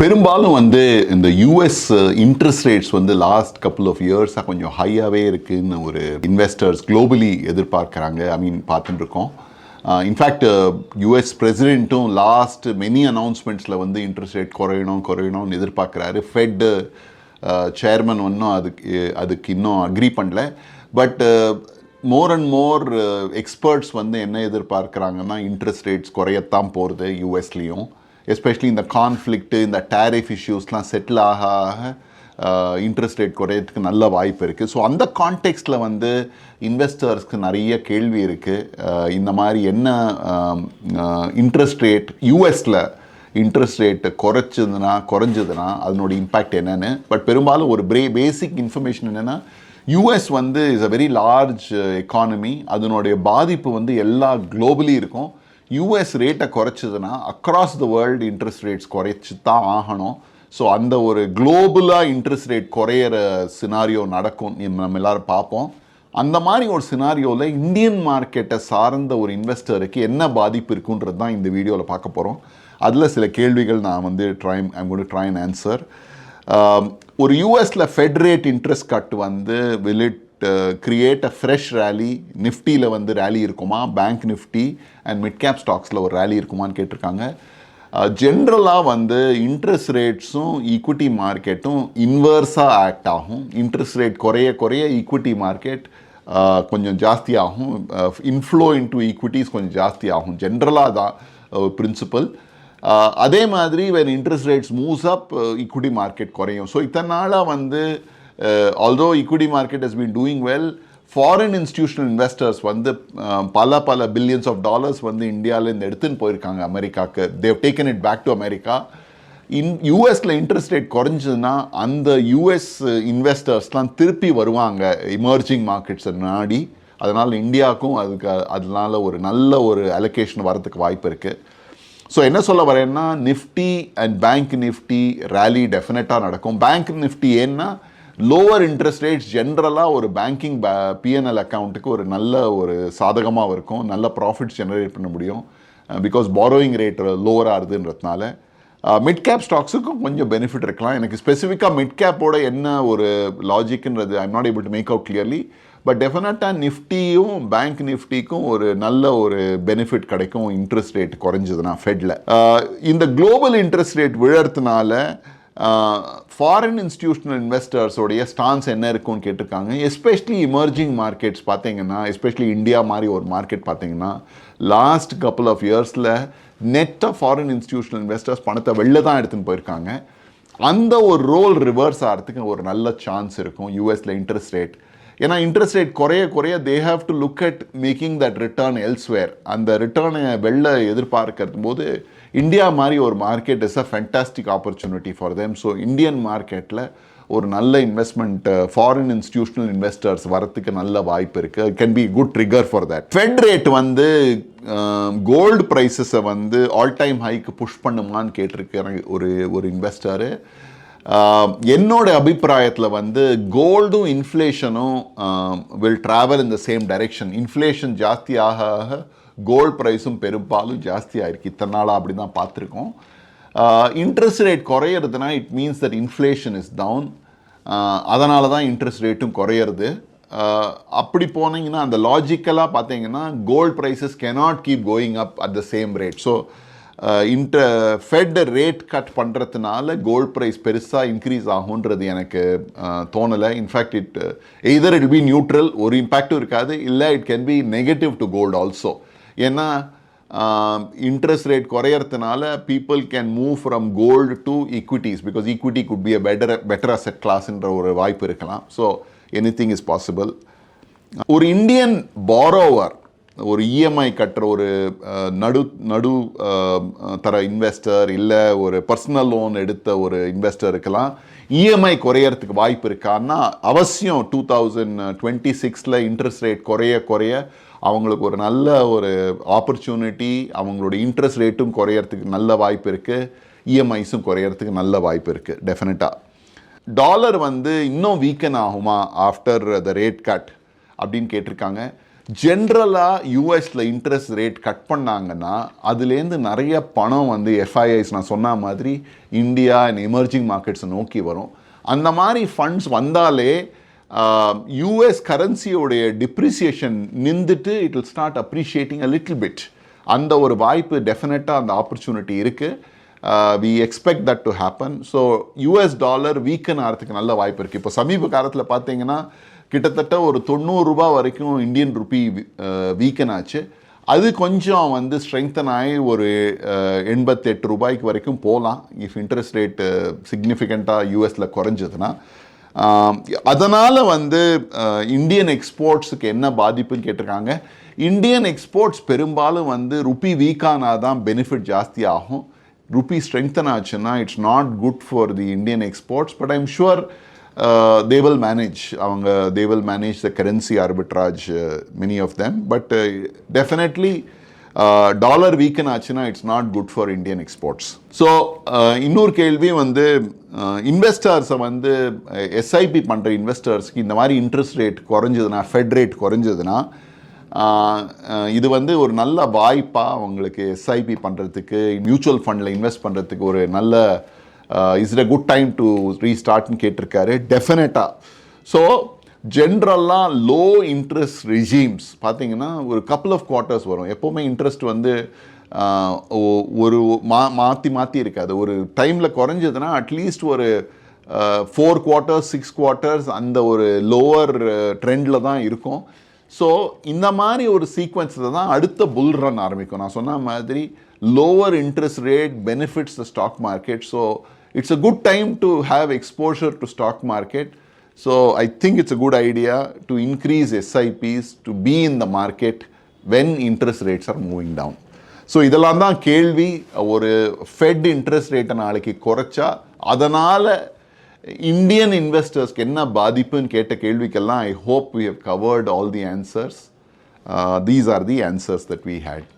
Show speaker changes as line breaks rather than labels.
பெரும்பாலும் வந்து இந்த யூஎஸ் இன்ட்ரெஸ்ட் ரேட்ஸ் வந்து லாஸ்ட் கப்புள் ஆஃப் இயர்ஸாக கொஞ்சம் ஹையாகவே இருக்குன்னு ஒரு இன்வெஸ்டர்ஸ் குளோபலி எதிர்பார்க்குறாங்க. ஐ மீன் பார்த்துட்டு இருக்கோம் இன்ஃபேக்ட் யூஎஸ் பிரசிடென்ட்டும் லாஸ்ட் மெனி அனௌன்ஸ்மெண்ட்ஸில் வந்து இன்ட்ரெஸ்ட் ரேட் குறையணும் குறையணும்னு எதிர்பார்க்குறாரு. ஃபெட்டு சேர்மன் uh, ஒன்றும் அதுக்கு அதுக்கு இன்னும் அக்ரி பண்ணல. But more and more experts வந்து என்ன எதிர்பார்க்குறாங்கன்னா இன்ட்ரெஸ்ட் ரேட்ஸ் குறையத்தான் போகிறது யூஎஸ்லேயும் எஸ்பெஷலி இந்த கான்ஃப்ளிக்ட்டு இந்த டேரிஃப் இஷ்யூஸ்லாம் செட்டில் ஆக ஆக uh, இன்ட்ரெஸ்ட் ரேட் குறையறதுக்கு நல்ல வாய்ப்பு இருக்குது ஸோ அந்த கான்டெக்ஸ்டில் வந்து இன்வெஸ்டர்ஸ்க்கு நிறைய கேள்வி இருக்குது uh, இந்த மாதிரி என்ன இன்ட்ரெஸ்ட் ரேட் யூஎஸில் இன்ட்ரெஸ்ட் ரேட்டு குறைச்சதுன்னா குறைஞ்சதுன்னா அதனோட இம்பேக்ட் என்னென்னு. பட் பெரும்பாலும் ஒரு பிரே பேசிக் இன்ஃபர்மேஷன் என்னென்னா யூஎஸ் வந்து is a very large economy அதனுடைய பாதிப்பு வந்து எல்லா குளோபலி இருக்கும். யூஎஸ் ரேட்டை குறைச்சதுன்னா across the world interest rates குறைச்சி தான் ஆகணும். ஸோ அந்த ஒரு குளோபலாக இன்ட்ரெஸ்ட் ரேட் குறையிற சினாரியோ நடக்கும். நம்ம எல்லாரும் பார்ப்போம். அந்த மாதிரி ஒரு சினாரியோவில் இந்தியன் மார்க்கெட்டை சார்ந்த ஒரு இன்வெஸ்டருக்கு என்ன பாதிப்பு இருக்குன்றது தான் இந்த வீடியோவில் பார்க்க போகிறோம் அதில் சில கேள்விகள் நான் வந்து ட்ரை ஐம் கூட ட்ரை அண்ட் ஆன்சர் ஒரு யூஎஸில் ஃபெட் ரேட் இன்ட்ரெஸ்ட் கட் வந்து will it create a fresh rally நிஃப்டியில் வந்து ரேலி இருக்குமா? Bank Nifty and mid cap ஸ்டாக்ஸில் ஒரு ரேலி இருக்குமான்னு கேட்டிருக்காங்க. ஜென்ரலாக வந்து இன்ட்ரெஸ்ட் ரேட்ஸும் ஈக்விட்டி மார்க்கெட்டும் இன்வர்ஸாக ஆக்ட் ஆகும். இன்ட்ரெஸ்ட் ரேட் குறைய குறைய ஈக்விட்டி மார்க்கெட் கொஞ்சம் ஜாஸ்தி ஆகும் இன்ஃப்ளோ இன்டு ஈக்விட்டிஸ் கொஞ்சம் ஜாஸ்தி ஆகும் ஜென்ரலாக தான் பிரின்சிபல் அதே மாதிரி when interest rates moves up equity market குறையும். ஸோ இத்தனை நாளாக வந்து Uh, although equity market has been doing well foreign institutional investors வந்து uh, பல பல பில்லியன்ஸ் ஆஃப் டாலர்ஸ் வந்து இந்தியாவிலேருந்து எடுத்துன்னு போயிருக்காங்க அமெரிக்காவுக்கு. They've taken it back to America in யூஎஸில் இன்ட்ரெஸ்ட் ரேட் குறைஞ்சதுன்னா அந்த யூஎஸ் இன்வெஸ்டர்ஸ்லாம் uh, திருப்பி வருவாங்க இமர்ஜிங் மார்க்கெட்ஸை நாடி. அதனால் இந்தியாவுக்கும் அதுக்கு அதனால ஒரு நல்ல ஒரு அலோகேஷன் வரதுக்கு வாய்ப்பு இருக்குது ஸோ என்ன சொல்ல வரேன்னா Nifty and bank Nifty rally டெஃபினட்டாக நடக்கும். பேங்க் நிஃப்டி ஏன்னா லோவர் இன்ட்ரெஸ்ட் ரேட்ஸ் ஜென்ரலாக ஒரு பேங்கிங் பிஎன்எல் அக்கௌண்ட்டுக்கு ஒரு நல்ல ஒரு சாதகமாக இருக்கும். நல்ல ப்ராஃபிட்ஸ் ஜெனரேட் பண்ண முடியும். பிகாஸ் பாரோயிங் ரேட் லோவராக இருதுன்றதுனால. மிட் கேப் ஸ்டாக்ஸுக்கும் கொஞ்சம் பெனிஃபிட் இருக்கலாம். எனக்கு ஸ்பெசிஃபிக்காக மிட் கேப்போட என்ன ஒரு லாஜிக்ன்றது I'm not able to make out clearly but டெஃபினட்டாக நிஃப்டியும் பேங்க் நிஃப்டிக்கும் ஒரு நல்ல ஒரு பெனிஃபிட் கிடைக்கும். இன்ட்ரெஸ்ட் ரேட் குறைஞ்சதுன்னா ஃபெட்டில் இந்த குளோபல் இன்ட்ரெஸ்ட் ரேட் விழறதுனால ஃபாரின் இன்ஸ்டியூஷனல் இன்வெஸ்டர்ஸோடைய ஸ்டான்ஸ் என்ன இருக்கும்னு கேட்டிருக்காங்க. எஸ்பெஷலி இமர்ஜிங் மார்க்கெட்ஸ் பார்த்தீங்கன்னா எஸ்பெஷலி இந்தியா மாதிரி ஒரு மார்க்கெட் பார்த்தீங்கன்னா லாஸ்ட் கப்புள் ஆஃப் இயர்ஸில் நெட்டாக ஃபாரின் இன்ஸ்டியூஷனல் இன்வெஸ்டர்ஸ் பணத்தை வெளில தான் எடுத்துன்னு போயிருக்காங்க. அந்த ஒரு ரோல் ரிவர்ஸ் ஆகிறதுக்கு ஒரு நல்ல சான்ஸ் இருக்கும். யூஎஸில் இன்ட்ரெஸ்ட் ரேட் ஏன்னா இன்ட்ரெஸ்ட் ரேட் குறைய குறைய they have to look at making that return elsewhere அந்த ரிட்டர்னை வெளில எதிர்பார்க்கறது போது இந்தியா மாதிரி ஒரு market is a fantastic opportunity for them so Indian மார்க்கெட்டில் ஒரு நல்ல இன்வெஸ்ட்மெண்ட் ஃபாரின் இன்ஸ்டியூஷனல் இன்வெஸ்டர்ஸ் வரத்துக்கு நல்ல வாய்ப்பு இருக்குது it can be good trigger for that Fed rate வந்து um, கோல்டு ப்ரைஸஸை வந்து ஆல் டைம் ஹைக்கு புஷ் பண்ணுமான்னு கேட்டிருக்கிற ஒரு ஒரு இன்வெஸ்டரு என்னோட அபிப்பிராயத்தில் வந்து கோல்டும் இன்ஃப்ளேஷனும் will travel in the same direction inflation ஜாஸ்தி ஆக ஆக கோல்ட் ப்ரைஸும் பெரும்பாலும் ஜாஸ்தியாயிருக்கு இத்தனை நாளாக அப்படி தான் பார்த்துருக்கோம். Interest rate குறையிறதுனா it means that inflation is down அதனால தான் இன்ட்ரெஸ்ட் ரேட்டும் குறையிறது. அப்படி போனீங்கன்னா அந்த லாஜிக்கலாக பார்த்தீங்கன்னா gold prices cannot keep going up at the same rate so இன்ட்ர Fed rate cut பண்ணுறதுனால கோல்ட் ப்ரைஸ் பெருசாக இன்க்ரீஸ் ஆகுன்றது எனக்கு தோணலை. In fact it either it be neutral ஒரு இம்பேக்டும் இருக்காது. இல்லை it can be negative to gold also ஏன்னா interest rate குறையறதுனால people can move from gold to equities because equity could be a better better asset கிளாஸ்ன்ற ஒரு வாய்ப்பு இருக்கலாம். So any thing is possible ஒரு Indian borrower ஒரு EMI கட்டுற ஒரு நடு நடு தர இன்வெஸ்டர் இல்லை ஒரு பர்சனல் லோன் எடுத்த ஒரு இன்வெஸ்டருக்கெல்லாம் இஎம்ஐ குறையறதுக்கு வாய்ப்பு இருக்கான்னா அவசியம் டூ தௌசண்ட் டுவெண்ட்டி சிக்ஸில் இன்ட்ரெஸ்ட் ரேட் குறைய குறைய அவங்களுக்கு ஒரு நல்ல ஒரு ஆப்பர்ச்சுனிட்டி அவங்களோட இன்ட்ரெஸ்ட் ரேட்டும் குறையறதுக்கு நல்ல வாய்ப்பு இருக்குது இஎம்ஐஸும் குறையறதுக்கு நல்ல வாய்ப்பு இருக்குது டெஃபினட்டாக டாலர் வந்து இன்னும் வீக்கன் ஆகுமா ஆஃப்டர் த ரேட் கட் அப்படின்னு கேட்டிருக்காங்க. ஜென்ரலாக யூஎஸில் இன்ட்ரெஸ்ட் ரேட் கட் பண்ணாங்கன்னா அதுலேருந்து நிறைய பணம் வந்து எஃப்ஐஐஸ் நான் சொன்ன மாதிரி இந்தியா அண்ட் எமர்ஜிங் மார்க்கெட்ஸை நோக்கி வரும். அந்த மாதிரி ஃபண்ட்ஸ் வந்தாலே யூஎஸ் கரன்சியோடைய டிப்ரிசியேஷன் நின்றுட்டு it will start appreciating a little bit அந்த ஒரு வாய்ப்பு டெஃபினட்டாக அந்த ஆப்பர்ச்சுனிட்டி இருக்குது we expect that to happen so US dollar weaken ஆகிறதுக்கு நல்ல வாய்ப்பு இருக்குது இப்போ சமீப காலத்தில் பார்த்தீங்கன்னா கிட்டத்தட்ட ஒரு தொண்ணூறு ரூபாய் வரைக்கும் இந்தியன் ருபி வீக்கன் ஆச்சு. அது கொஞ்சம் வந்து ஸ்ட்ரெங்தன் ஆகி ஒரு எண்பத்தெட்டு ரூபாய்க்கு வரைக்கும் போகலாம். இஃப் இன்ட்ரெஸ்ட் ரேட்டு சிக்னிஃபிகண்ட்டாக யூஎஸில் குறைஞ்சதுன்னா. அதனால் வந்து இந்தியன் எக்ஸ்போர்ட்ஸுக்கு என்ன பாதிப்புன்னு கேட்டிருக்காங்க. இந்தியன் எக்ஸ்போர்ட்ஸ் பெரும்பாலும் வந்து ருப்பி வீக்கானா தான் பெனிஃபிட் ஜாஸ்தி ஆகும். ருப்பி ஸ்ட்ரெங்தன் ஆச்சுன்னா it's not good for the Indian exports but I'm sure they will manage அவங்க they will manage the currency arbitrage many of them but definitely dollar weaken ஆச்சுன்னா it's not good for Indian exports so இன்னொரு கேள்வி வந்து uh, இன்வெஸ்டர்ஸை வந்து SIP பண்ணுற இன்வெஸ்டர்ஸ்க்கு இந்த மாதிரி இன்ட்ரெஸ்ட் ரேட் குறைஞ்சதுன்னா ஃபெட் ரேட் குறைஞ்சதுன்னா uh, uh, இது வந்து ஒரு நல்ல வாய்ப்பாக அவங்களுக்கு எஸ்ஐபி பண்ணுறதுக்கு மியூச்சுவல் ஃபண்டில் இன்வெஸ்ட் பண்ணுறதுக்கு ஒரு நல்ல is it a good time to ரீஸ்டார்ட்னு கேட்டிருக்காரு? டெஃபினட்டாக ஸோ ஜென்ரலாக லோ இன்ட்ரெஸ்ட் ரிஜீம்ஸ் பார்த்தீங்கன்னா ஒரு கப்புள் ஆஃப் குவார்ட்டர்ஸ் வரும். எப்போவுமே இன்ட்ரெஸ்ட் வந்து ஒரு மா மாற்றி மாற்றி இருக்காது. ஒரு டைமில் குறைஞ்சதுன்னா அட்லீஸ்ட் ஒரு ஃபோர் குவார்ட்டர்ஸ் சிக்ஸ் குவார்ட்டர்ஸ் அந்த ஒரு லோவர் ட்ரெண்டில் தான் இருக்கும். ஸோ இந்த மாதிரி ஒரு சீக்வன்ஸில் தான் அடுத்த புல் ரன் ஆரம்பிக்கும். நான் சொன்ன மாதிரி lower interest rate benefits the stock market so it's a good time to have exposure to stock market so I think it's a good idea to increase SIPs to be in the market when interest rates are moving down so இதெல்லாம் தான் கேள்வி. ஒரு fed interest ரேட்டை நாளைக்கு குறைச்சா அதனால் Indian இன்வெஸ்டர்ஸ்க்கு என்ன பாதிப்புன்னு கேட்ட கேள்விக்கெல்லாம் I hope we have covered all the answers these are the answers that we had